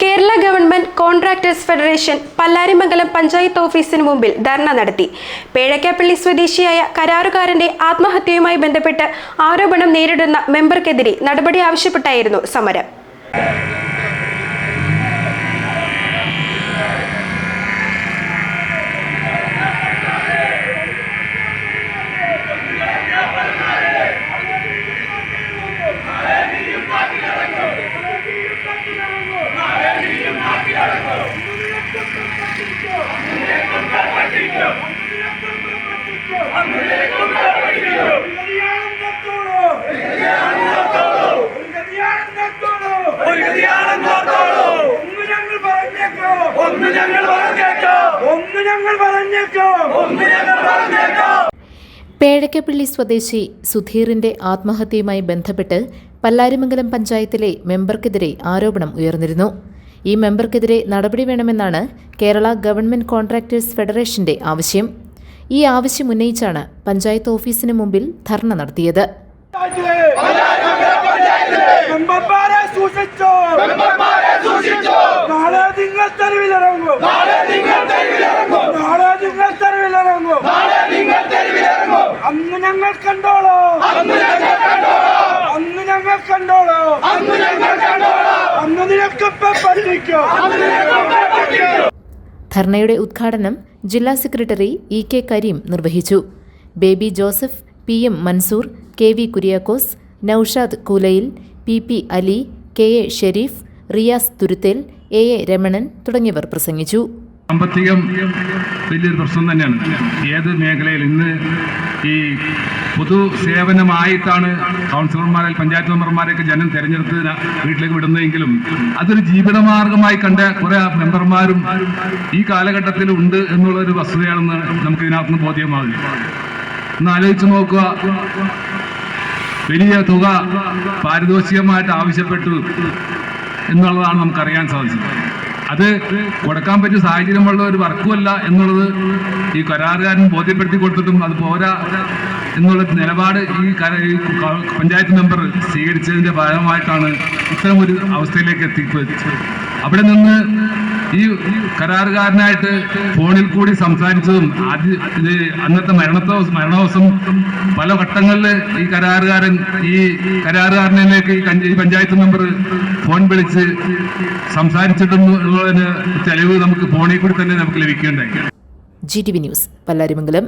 Kerala government contractors federation Pallarimangalam panchayat ഓഫീസിന് മുമ്പിൽ ധർണ നടത്തി. പേഴക്കാപ്പള്ളി സ്വദേശിയായ കരാറുകാരന്റെ ആത്മഹത്യയുമായി ബന്ധപ്പെട്ട് ആരോപണം നേരിടുന്ന മെമ്പർക്കെതിരെ നടപടി ആവശ്യപ്പെട്ടായിരുന്നു സമരം ഒന്ന് ഞങ്ങൾ പറഞ്ഞേക്കോ ഒന്ന് ഞങ്ങൾ പറഞ്ഞേക്കോ ഒന്ന് ഞങ്ങൾ പറഞ്ഞേക്കോ ഒന്ന് ഞങ്ങൾ പറഞ്ഞേക്കോ പേഴക്കപ്പള്ളി സ്വദേശി സുധീറിന്റെ ആത്മഹത്യയുമായി ബന്ധപ്പെട്ട് പല്ലാരിമംഗലം പഞ്ചായത്തിലെ മെമ്പർക്കെതിരെ ആരോപണം ഉയർന്നിരുന്നു. ഈ മെമ്പർക്കെതിരെ നടപടി വേണമെന്നാണ് കേരള ഗവൺമെന്റ് കോൺട്രാക്ടേഴ്സ് ഫെഡറേഷന്റെ ആവശ്യം. ഈ ആവശ്യം ഉന്നയിച്ചാണ് പഞ്ചായത്ത് ഓഫീസിന് മുമ്പിൽ ധർണ നടത്തിയത്. അന്ന് ഞങ്ങൾ മെമ്പർമാരെ സൂക്ഷിച്ചോ നാളെ നിങ്ങൾ തെരുവിലിറങ്ങും നാളെ നിങ്ങൾ തെരുവിലിറങ്ങും നാളെ നിങ്ങൾ തെരുവിലിറങ്ങും നാളെ നിങ്ങൾ തെരുവിലിറങ്ങും അന്ന് ഞങ്ങൾ കണ്ടോളോ അന്ന് ഞങ്ങൾ കണ്ടോളാം അന്ന് ഞങ്ങൾ കണ്ടോളോ അന്ന് ഞങ്ങൾ കണ്ടോളാം അന്ന് നിനക്കൊപ്പം പഠിക്കോ അന്ന് ഞങ്ങൾ പഠിക്കും ധർണയുടെ ഉദ്ഘാടനം ജില്ലാ സെക്രട്ടറി ഇ കെ കരീം നിർവഹിച്ചു. Baby Joseph P M Mansoor K V Kuriakose Noushad Koolayil P P Ali K A Sherif Riyas Thuruthel A A Ramanan തുടങ്ങിയവർ പ്രസംഗിച്ചു. സാമ്പത്തികം വലിയൊരു പ്രശ്നം തന്നെയാണ്. ഏത് മേഖലയിൽ ഇന്ന് ഈ പൊതു സേവനമായിട്ടാണ് കൗൺസിലർമാരെ പഞ്ചായത്ത് മെമ്പർമാരെയൊക്കെ ജനം തിരഞ്ഞെടുത്ത് വീട്ടിലേക്ക് വിടുന്നതെങ്കിലും അതൊരു ജീവിതമാർഗമായി കണ്ട കുറെ മെമ്പർമാരും ഈ കാലഘട്ടത്തിൽ ഉണ്ട് എന്നുള്ള ഒരു വസ്തുതയാണെന്ന് നമുക്ക് ഇതിനകത്തുനിന്ന് ബോധ്യമാകും ഒന്ന് ആലോചിച്ച് നോക്കുക. വലിയ തുക പാരിതോഷികമായിട്ട് ആവശ്യപ്പെട്ടു എന്നുള്ളതാണ് നമുക്കറിയാൻ സാധിച്ചത്. അത് കൊടുക്കാൻ പറ്റിയ സാഹചര്യമുള്ള ഒരു വർക്കുമല്ല എന്നുള്ളത് ഈ കരാറുകാരൻ ബോധ്യപ്പെടുത്തി കൊടുത്തിട്ടും അത് പോരാ എന്നുള്ള നിലപാട് ഈ പഞ്ചായത്ത് മെമ്പർ സ്വീകരിച്ചതിന്റെ ഭാഗമായിട്ടാണ് ഇത്തരം ഒരു അവസ്ഥയിലേക്ക് എത്തിച്ചത് അവിടെ നിന്ന് ഈ കരാറുകാരനായിട്ട് ഫോണിൽ കൂടി സംസാരിച്ചതും ആദ്യ അന്നത്തെ മരണത്തോ മരണദിവസം പല ഘട്ടങ്ങളിൽ ഈ കരാറുകാരൻ ഈ കരാറുകാരനിലേക്ക് ഈ പഞ്ചായത്ത് മെമ്പർ ഫോൺ വിളിച്ച് സംസാരിച്ചിട്ടുള്ളതിന് തെളിവ് നമുക്ക് ഫോണിൽ കൂടി തന്നെ നമുക്ക് ലഭിക്കുകയുണ്ടായി G T V news Pallarimangalam.